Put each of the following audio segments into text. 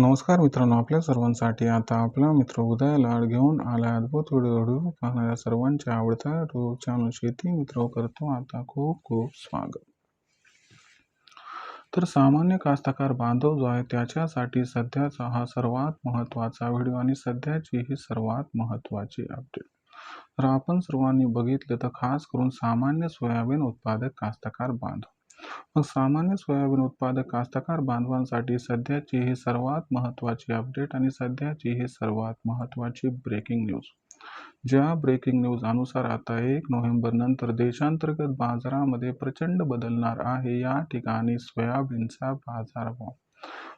नमस्कार मित्रांनो आपल्या सर्वांसाठी आता आपला मित्र उदय लाड घेऊन आला अद्भुत व्हिडिओ व्हिडिओ पाहणाऱ्या सर्वांच्या आवडता युट्यूब चॅनल शेती मित्र करतो आता खूप खूप स्वागत. तर सामान्य कास्तकार बांधव जो आहे त्याच्यासाठी सध्याचा हा सर्वात महत्त्वाचा व्हिडिओ आणि सध्याची ही सर्वात महत्त्वाची अपडेट तर आपण सर्वांनी बघितलं तर खास करून सामान्य सोयाबीन उत्पादक कास्तकार बांधव. मग सामान्य सोयाबीन उत्पादक कास्तकार बांधवांसाठी सध्याची ही सर्वात महत्त्वाची अपडेट आणि सध्याची ही सर्वात महत्त्वाची ब्रेकिंग न्यूज ज्या ब्रेकिंग न्यूज अनुसार आता एक नोव्हेंबर नंतर देशांतर्गत बाजारामध्ये प्रचंड बदलणार आहे या ठिकाणी सोयाबीनचा बाजारभाव.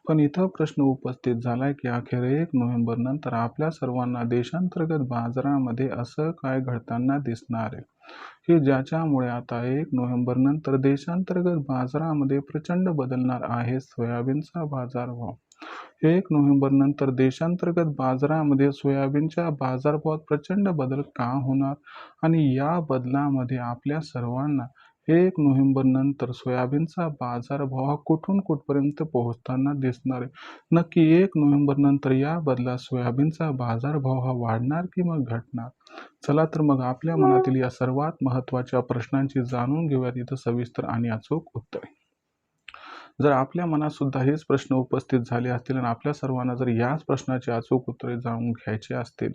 पण इथं प्रश्न उपस्थित झालाय की अखेर एक नोव्हेंबर नंतर आपल्या सर्वांना देशांतर्गत बाजारामध्ये असं काय घडताना दिसणार आहे? की ज्याच्यामुळे आता एक नोव्हेंबर नंतर देशांतर्गत बाजारामध्ये प्रचंड बदलणार आहे सोयाबीनचा बाजारभाव. एक नोव्हेंबर नंतर देशांतर्गत बाजारामध्ये सोयाबीनच्या बाजारभावात प्रचंड बदल का होणार? आणि या बदलामध्ये आपल्या सर्वांना एक नोव्हेंबर नंतर सोयाबीनचा बाजारभाव हा कुठून कुठपर्यंत पोहोचताना दिसणार आहे? नक्की एक नोव्हेंबर नंतर या बदलात सोयाबीनचा बाजारभाव हा वाढणार की मग घटणार? चला तर मग आपल्या मनातील या सर्वात महत्त्वाच्या प्रश्नांची जाणून घेऊयात. इथं सविस्तर आणि अचूक उत्तरे. जर आपल्या मनात सुद्धा हेच प्रश्न उपस्थित झाले असतील आणि आपल्या सर्वांना जर याच प्रश्नाचे अचूक उत्तरे जाणून घ्यायचे असतील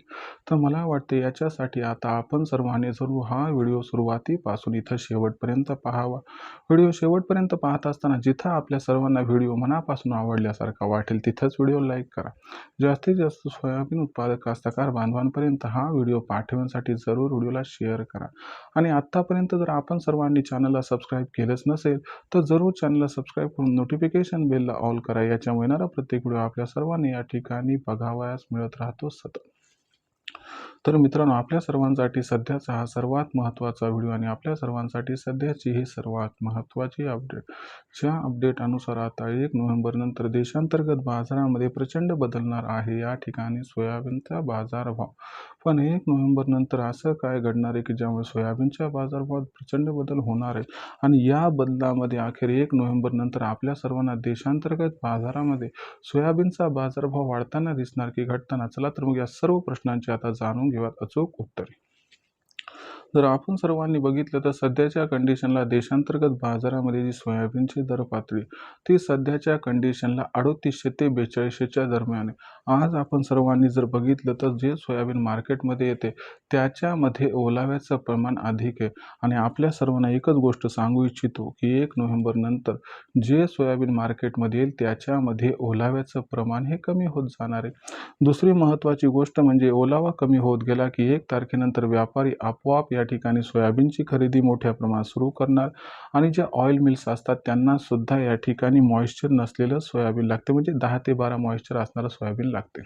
तर मला वाटते याच्यासाठी आता आपण सर्वांनी जरूर हा व्हिडिओ सुरुवातीपासून इथं शेवटपर्यंत पाहावा. व्हिडिओ शेवटपर्यंत पाहत असताना जिथं आपल्या सर्वांना व्हिडिओ मनापासून आवडल्यासारखा वाटेल तिथंच व्हिडिओ लाईक करा. जास्तीत जास्त सोयाबीन उत्पादक कास्तकार बांधवांपर्यंत हा व्हिडिओ पाठवण्यासाठी जरूर व्हिडिओला शेअर करा. आणि आत्तापर्यंत जर आपण सर्वांनी चॅनलला सबस्क्राईब केलंच नसेल तर जरूर चॅनलला सबस्क्राईब करून नोटिफिकेशन बेलला ऑल करा. याच्यामुळे येणारा प्रत्येक व्हिडिओ आपल्या सर्वांनी या ठिकाणी बघावयास मिळत राहतो सतत. तर मित्रांनो आपल्या सर्वांसाठी सध्याचा हा सर्वात महत्त्वाचा व्हिडिओ आणि आपल्या सर्वांसाठी सध्याची ही सर्वात महत्त्वाची अपडेट. ज्या अपडेट अनुसार आता एक नोव्हेंबर नंतर देशांतर्गत बाजारामध्ये प्रचंड बदलणार आहे. या ठिकाणी सोयाबीनचा बाजारभाव. पण एक नोव्हेंबर नंतर असं काय घडणार आहे की ज्यामुळे सोयाबीनच्या बाजारभावात प्रचंड बदल होणार आहे? आणि या बदलामध्ये अखेर एक नोव्हेंबर नंतर आपल्या सर्वांना देशांतर्गत बाजारामध्ये सोयाबीनचा बाजारभाव वाढताना दिसणार की घटताना? चला तर मग या सर्व प्रश्नांची आता जाणून किंवा अचूक उत्तरे. जर आपण सर्वांनी बघितलं तर सध्याच्या कंडिशनला देशांतर्गत बाजारामध्ये जी सोयाबीनची दर पातळी ती सध्याच्या कंडिशनला अडोतीसशे ते बेचाळीसशेच्या दरम्यान आहे. आज आपण सर्वांनी जर बघितलं तर जे सोयाबीन मार्केटमध्ये येते त्याच्यामध्ये ओलाव्याचं प्रमाण अधिक आहे. आणि आपल्या सर्वांना एकच गोष्ट सांगू इच्छितो की एक नोव्हेंबर नंतर जे सोयाबीन मार्केटमध्ये येईल त्याच्यामध्ये ओलाव्याचं प्रमाण हे कमी होत जाणार आहे. दुसरी महत्त्वाची गोष्ट म्हणजे ओलावा कमी होत गेला की एक तारखेनंतर व्यापारी आपोआप या ठिकाणी सोयाबीनची खरेदी मोठ्या प्रमाणात सुरू करणार आणि ज्या ऑइल मिल्स असतात त्यांना सुद्धा या ठिकाणी मॉइश्चर नसलेलं सोयाबीन लागते. म्हणजे दहा ते बारा मॉइश्चर असणारं सोयाबीन लागते.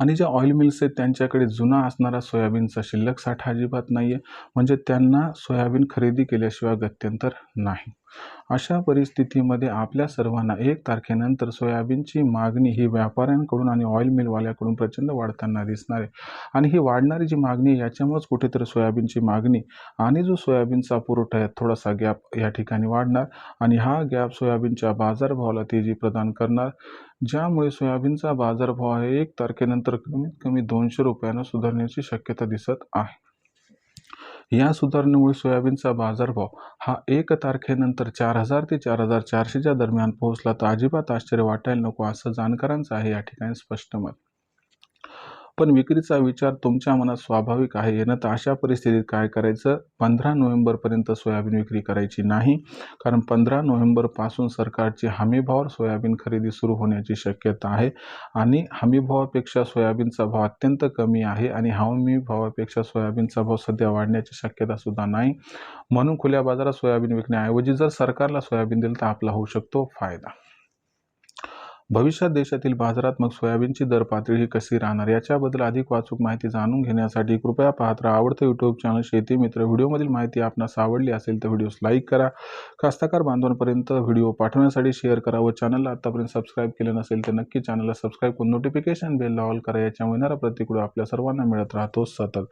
आणि ज्या ऑइल मिल्स आहेत त्यांच्याकडे जुना असणारा सोयाबीनचा शिल्लक साठा अजिबात नाही आहे म्हणजे त्यांना सोयाबीन खरेदी केल्याशिवाय गत्यंतर नाही. अशा परिस्थितीमध्ये आपल्या सर्वांना एक तारखेनंतर सोयाबीनची मागणी ही व्यापाऱ्यांकडून आणि ऑइल मिलवाल्याकडून प्रचंड वाढताना दिसणार आहे. आणि ही वाढणारी जी मागणी आहे याच्यामुळेच कुठेतरी सोयाबीनची मागणी आणि जो सोयाबीनचा पुरवठा आहे थोडासा गॅप या ठिकाणी वाढणार आणि हा गॅप सोयाबीनच्या बाजारभावाला तेजी प्रदान करणार ज्यामुळे सोयाबीनचा बाजारभाव आहे एक तारखेनंतर कमीत कमी दोनशे रुपयानं सुधारण्याची शक्यता दिसत आहे. या सुधारणेमुळे सोयाबीनचा बाजारभाव हा एक तारखेनंतर चार हजार ते चार हजार चारशेच्या दरम्यान पोहोचला तर अजिबात आश्चर्य वाटायला नको असं जाणकारांचं आहे या ठिकाणी स्पष्ट मत. पण विक्रीचा विचार तुमच्या मनात स्वाभाविक आहे. येणं तर अशा परिस्थितीत काय करायचं? पंधरा नोव्हेंबरपर्यंत सोयाबीन विक्री करायची नाही. कारण पंधरा नोव्हेंबरपासून सरकारची हमीभावावर सोयाबीन खरेदी सुरू होण्याची शक्यता आहे. आणि हमीभावापेक्षा सोयाबीनचा भाव अत्यंत कमी आहे आणि हमीभावापेक्षा सोयाबीनचा भाव सध्या वाढण्याची शक्यता सुद्धा नाही. म्हणून खुल्या बाजारात सोयाबीन विकण्याऐवजी जर सरकारला सोयाबीन दिलं तर आपला होऊ शकतो फायदा. भविष्यात देशातील बाजारात मग सोयाबीनची दर पातळी ही कशी राहणार याच्याबद्दल अधिक वाचूक माहिती जाणून घेण्यासाठी कृपया पाहत राहा आवडतं यूट्यूब चॅनल शेती मित्र. व्हिडिओमधील माहिती आपणास आवडली असेल तर व्हिडिओस लाईक करा. कास्तकार बांधवांपर्यंत व्हिडिओ पाठवण्यासाठी शेअर करा व चॅनलला आतापर्यंत सबस्क्राईब केलं नसेल तर नक्की चॅनलला सबस्क्राईब करून नोटिफिकेशन बेलला ऑल करा. याच्या येणारा प्रत्येक आपल्या सर्वांना मिळत राहतो सतत.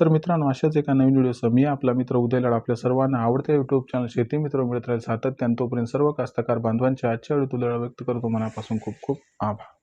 तर मित्रांनो अशाच एका नवीन व्हिडिओसह मी आपला मित्र उदयलाड आपल्या सर्वांना आवडत्या यूट्यूब चॅनल शेती मित्र मिळत राहील सातत्यानं तोपर्यंत सर्व कास्तकार बांधवांच्या आजच्या व्हिडिओ तुला व्यक्त करतो मनापासून. खूप खूप आभार